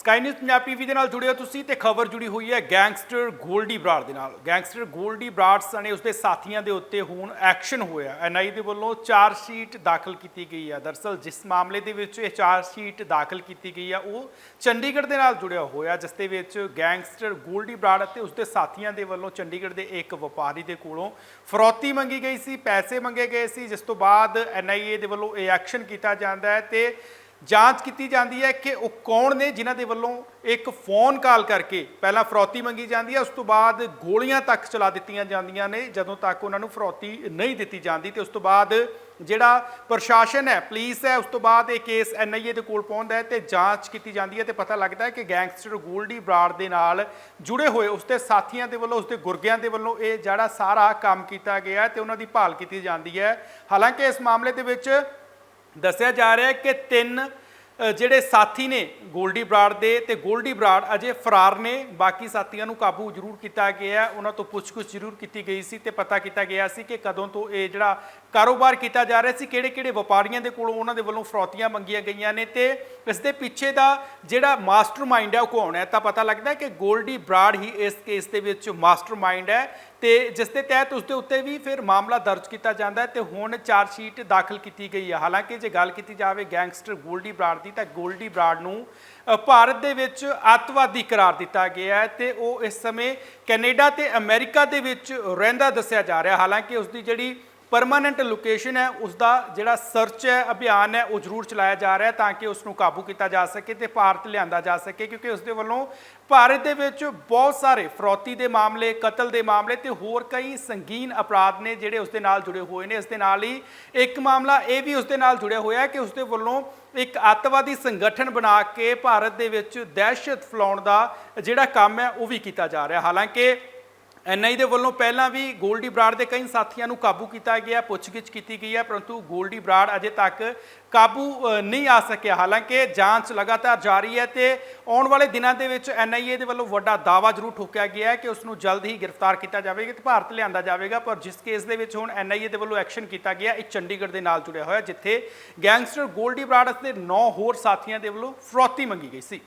Sky news Punjab TV ਦੇ ਨਾਲ ਜੁੜੇ ਹੋ ਤੁਸੀਂ ਤੇ ਖਬਰ ਜੁੜੀ ਹੋਈ ਹੈ ਗੈਂਗਸਟਰ ਗੋਲਡੀ ਬਰਾੜ ਦੇ ਨਾਲ। ਗੈਂਗਸਟਰ ਗੋਲਡੀ ਬਰਾੜ ਸਣੇ ਉਸਦੇ ਸਾਥੀਆਂ ਦੇ ਉੱਤੇ ਹੁਣ ਐਕਸ਼ਨ ਹੋਇਆ। ਐਨਆਈ ਦੇ ਵੱਲੋਂ ਚਾਰ ਸ਼ੀਟ ਦਾਖਲ ਕੀਤੀ ਗਈ ਹੈ ਦਰਸਲ ਜਿਸ ਮਾਮਲੇ ਦੇ ਵਿੱਚ ਇਹ ਚਾਰ ਸ਼ੀਟ ਦਾਖਲ ਕੀਤੀ ਗਈ ਹੈ ਉਹ ਚੰਡੀਗੜ੍ਹ ਦੇ ਨਾਲ ਜੁੜਿਆ ਹੋਇਆ, ਜਿਸ ਦੇ ਵਿੱਚ ਗੈਂਗਸਟਰ ਗੋਲਡੀ ਬਰਾੜ ਅਤੇ ਉਸਦੇ ਸਾਥੀਆਂ ਦੇ ਵੱਲੋਂ ਚੰਡੀਗੜ੍ਹ ਦੇ ਇੱਕ ਵਪਾਰੀ ਦੇ ਕੋਲੋਂ ਫਰੌਤੀ ਮੰਗੀ ਗਈ ਸੀ, ਪੈਸੇ ਮੰਗੇ ਗਏ ਸੀ, ਜਿਸ ਤੋਂ ਬਾਅਦ ਐਨਆਈਏ ਦੇ ਵੱਲੋਂ ਇਹ ਐਕਸ਼ਨ ਕੀਤਾ ਜਾਂਦਾ ਹੈ ਤੇ ਜਾਂਚ ਕੀਤੀ ਜਾਂਦੀ ਹੈ ਕਿ ਉਹ ਕੌਣ ਨੇ ਜਿਨ੍ਹਾਂ ਦੇ ਵੱਲੋਂ ਇੱਕ ਫੋਨ ਕਾਲ ਕਰਕੇ ਪਹਿਲਾਂ ਫਰੌਤੀ ਮੰਗੀ ਜਾਂਦੀ ਹੈ, ਉਸ ਤੋਂ ਬਾਅਦ ਗੋਲੀਆਂ ਤੱਕ ਚਲਾ ਦਿੱਤੀਆਂ ਜਾਂਦੀਆਂ ਨੇ, ਜਦੋਂ ਤੱਕ ਉਹਨਾਂ ਨੂੰ ਫਰੌਤੀ ਨਹੀਂ ਦਿੱਤੀ ਜਾਂਦੀ ਤੇ ਉਸ ਤੋਂ ਬਾਅਦ ਜਿਹੜਾ ਪ੍ਰਸ਼ਾਸਨ ਹੈ, ਪੁਲਿਸ ਹੈ, ਉਸ ਤੋਂ ਬਾਅਦ ਇਹ ਕੇਸ ਐਨਆਈਏ ਦੇ ਕੋਲ ਪਹੁੰਚਦਾ ਹੈ ਤੇ ਜਾਂਚ ਕੀਤੀ ਜਾਂਦੀ ਹੈ ਤੇ ਪਤਾ ਲੱਗਦਾ ਹੈ ਕਿ ਗੈਂਗਸਟਰ ਗੋਲਡੀ ਬਰਾੜ ਦੇ ਨਾਲ ਜੁੜੇ ਹੋਏ ਉਸਦੇ ਸਾਥੀਆਂ ਦੇ ਵੱਲੋਂ ਉਸਦੇ ਗੁਰਗਿਆਂ ਦੇ ਵੱਲੋਂ ਇਹ ਜਿਹੜਾ ਸਾਰਾ ਕੰਮ ਕੀਤਾ ਗਿਆ ਹੈ ਤੇ ਉਹਨਾਂ ਦੀ ਭਾਲ ਕੀਤੀ ਜਾਂਦੀ ਹੈ। ਹਾਲਾਂਕਿ ਇਸ ਮਾਮਲੇ ਦੇ ਵਿੱਚ ਦੱਸਿਆ ਜਾ ਰਿਹਾ ਹੈ ਕਿ ਤਿੰਨ ਜਿਹੜੇ ਸਾਥੀ ਨੇ ਗੋਲਡੀ ਬਰਾੜ ਦੇ ਤੇ ਗੋਲਡੀ ਬਰਾੜ ਅਜੇ ਫਰਾਰ ਨੇ, ਬਾਕੀ ਸਾਥੀਆਂ ਨੂੰ ਕਾਬੂ ਜ਼ਰੂਰ ਕੀਤਾ ਗਿਆ, ਉਹਨਾਂ ਤੋਂ ਪੁੱਛਗਿੱਛ ਜ਼ਰੂਰ ਕੀਤੀ ਗਈ ਸੀ ਤੇ ਪਤਾ ਕੀਤਾ ਗਿਆ ਸੀ ਕਿ ਕਦੋਂ ਤੋਂ ਇਹ ਜਿਹੜਾ ਕਾਰੋਬਾਰ ਕੀਤਾ ਜਾ ਰਿਹਾ ਸੀ ਕਿਹੜੇ ਕਿਹੜੇ ਵਪਾਰੀਆਂ ਦੇ ਕੋਲੋਂ ਉਹਨਾਂ ਦੇ ਵੱਲੋਂ ਫਰੌਤੀਆਂ ਮੰਗੀਆਂ ਗਈਆਂ ਨੇ ਤੇ ਇਸ ਦੇ ਪਿੱਛੇ ਦਾ ਜਿਹੜਾ ਮਾਸਟਰਮਾਈਂਡ ਹੈ ਉਹ ਕੌਣ ਹੈ? ਤਾਂ ਪਤਾ ਲੱਗਦਾ ਹੈ ਕਿ ਗੋਲਡੀ ਬਰਾੜ ਹੀ ਇਸ ਕੇਸ ਦੇ ਵਿੱਚ ਮਾਸਟਰਮਾਈਂਡ ਹੈ ਤੇ ਜਿਸ ਦੇ ਤਹਿਤ ਉਸ ਦੇ ਉੱਤੇ ਵੀ ਫਿਰ ਮਾਮਲਾ ਦਰਜ ਕੀਤਾ ਜਾਂਦਾ ਹੈ ਤੇ ਹੁਣ ਚਾਰ ਸ਼ੀਟ ਦਾਖਲ ਕੀਤੀ ਗਈ ਹੈ। ਹਾਲਾਂਕਿ ਜੇ ਗੱਲ ਕੀਤੀ ਜਾਵੇ ਗੈਂਗਸਟਰ ਗੋਲਡੀ ਬਰਾੜ ਦੀ ਤਾਂ ਗੋਲਡੀ ਬਰਾਡ ਨੂੰ ਭਾਰਤ ਦੇ ਵਿੱਚ ਅੱਤਵਾਦੀ ਕਰਾਰ ਦਿੱਤਾ ਗਿਆ ਹੈ ਤੇ ਉਹ ਇਸ ਸਮੇਂ ਕੈਨੇਡਾ ਤੇ ਅਮਰੀਕਾ ਦੇ ਵਿੱਚ ਰਹਿੰਦਾ ਦੱਸਿਆ ਜਾ ਰਿਹਾ। ਹਾਲਾਂਕਿ ਉਸ ਦੀ ਜਿਹੜੀ ਪਰਮਾਨੈਂਟ ਲੋਕੇਸ਼ਨ ਹੈ ਉਸ ਦਾ ਜਿਹੜਾ ਸਰਚ ਹੈ, ਅਭਿਆਨ ਹੈ, ਉਹ ਜ਼ਰੂਰ ਚਲਾਇਆ ਜਾ ਰਿਹਾ ਤਾਂ ਕਿ ਉਸ ਨੂੰ ਕਾਬੂ ਕੀਤਾ ਜਾ ਸਕੇ ਤੇ ਭਾਰਤ ਲਿਆਂਦਾ ਜਾ ਸਕੇ ਕਿਉਂਕਿ ਉਸ ਦੇ ਵੱਲੋਂ ਭਾਰਤ ਦੇ ਵਿੱਚ ਬਹੁਤ ਸਾਰੇ ਫਰੌਤੀ ਦੇ ਮਾਮਲੇ, ਕਤਲ ਦੇ ਮਾਮਲੇ ਤੇ ਹੋਰ ਕਈ ਸੰਗੀਨ ਅਪਰਾਧ ਨੇ ਜਿਹੜੇ ਉਸ ਦੇ ਨਾਲ ਜੁੜੇ ਹੋਏ ਨੇ। ਇਸ ਦੇ ਨਾਲ ਹੀ ਇੱਕ ਮਾਮਲਾ ਇਹ ਵੀ ਉਸ ਦੇ ਨਾਲ ਜੁੜਿਆ ਹੋਇਆ ਹੈ ਕਿ ਉਸ ਦੇ ਵੱਲੋਂ ਇੱਕ ਅੱਤਵਾਦੀ ਸੰਗਠਨ ਬਣਾ ਕੇ ਭਾਰਤ ਦੇ ਵਿੱਚ ਦਹਿਸ਼ਤ ਫੈਲਾਉਣ ਦਾ ਜਿਹੜਾ ਕੰਮ ਹੈ, ਉਹ ਵੀ ਕੀਤਾ ਜਾ ਰਿਹਾ। ਹਾਲਾਂਕਿ ਐਨਆਈ ਦੇ ਵੱਲੋਂ ਪਹਿਲਾਂ ਵੀ ਗੋਲਡੀ ਬਰਾੜ ਦੇ ਕਈ ਸਾਥੀਆਂ ਨੂੰ ਕਾਬੂ ਕੀਤਾ ਗਿਆ, ਪੁੱਛਗਿੱਛ ਕੀਤੀ ਗਈ ਹੈ, ਪਰੰਤੂ ਗੋਲਡੀ ਬਰਾੜ ਅਜੇ ਤੱਕ ਕਾਬੂ ਨਹੀਂ ਆ ਸਕਿਆ। ਹਾਲਾਂਕਿ ਜਾਂਚ ਲਗਾਤਾਰ ਜਾਰੀ ਹੈ ਤੇ ਆਉਣ ਵਾਲੇ ਦਿਨਾਂ ਦੇ ਵਿੱਚ ਐਨਆਈਏ ਦੇ ਵੱਲੋਂ ਵੱਡਾ ਦਾਅਵਾ ਜ਼ਰੂਰ ਠੋਕਿਆ ਗਿਆ ਹੈ ਕਿ ਉਸ ਨੂੰ ਜਲਦ ਹੀ ਗ੍ਰਿਫਤਾਰ ਕੀਤਾ ਜਾਵੇਗਾ ਤੇ ਭਾਰਤ ਲਿਆਂਦਾ ਜਾਵੇਗਾ, ਪਰ ਜਿਸ ਕੇਸ ਦੇ ਵਿੱਚ ਹੁਣ ਐਨਆਈਏ ਦੇ ਵੱਲੋਂ ਐਕਸ਼ਨ ਕੀਤਾ ਗਿਆ, ਇਹ ਚੰਡੀਗੜ੍ਹ ਦੇ ਨਾਲ ਜੁੜਿਆ ਹੋਇਆ, ਜਿੱਥੇ ਗੈਂਗਸਟਰ ਗੋਲਡੀ ਬਰਾੜ ਅਤੇ 9 ਹੋਰ ਸਾਥੀਆਂ ਦੇ ਵੱਲੋਂ ਫਰੋਤੀ ਮੰਗੀ ਗਈ ਸੀ।